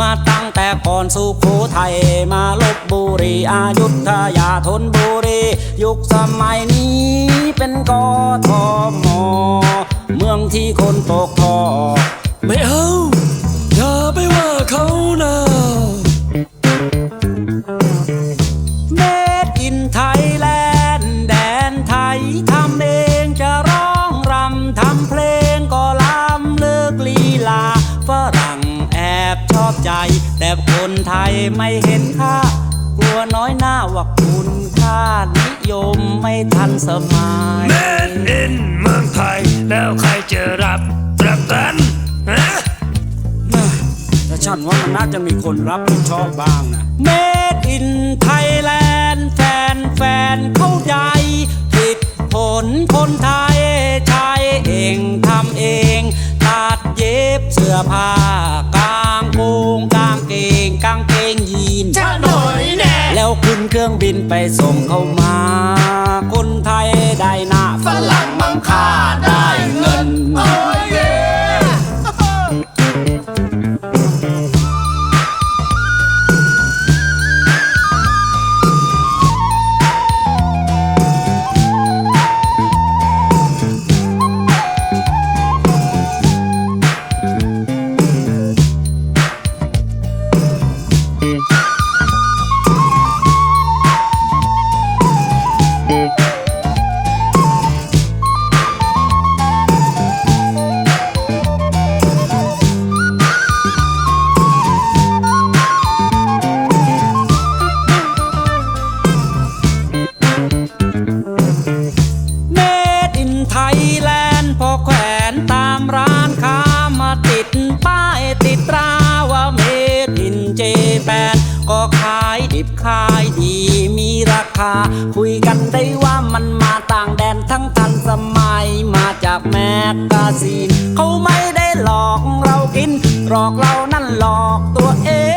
มาตั้งแต่ก่อนสุโขทัยมาลบบุรีอายุทยาธนบุรียุคสมัยนี้เป็นกทมเมืองที่คนตกท่อไม่เอา ไทยไม่เห็นค่า กลัวน้อยหน้าว่าคุณค่านิยมไม่ทันสมัย แมนอินเมืองไทย แล้วใครจะรับรับกันฮะแต่ฉันว่ามันน่าจะมีคนรับผิดชอบบ้างนะ Made in Thailand แฟนแฟนเข้าใจผิดผลคนไทย เครื่องบินไปส่งเข้ามา คนไทยได้หน้าฝรั่งมังค่าได้เงิน ขายดีมีราคา คุยกันได้ว่ามันมาต่างแดนทั้งทันสมัยมาจากแมกกาซีน เขาไม่ได้หลอกเรากิน หลอกเรานั่นหลอกตัวเอง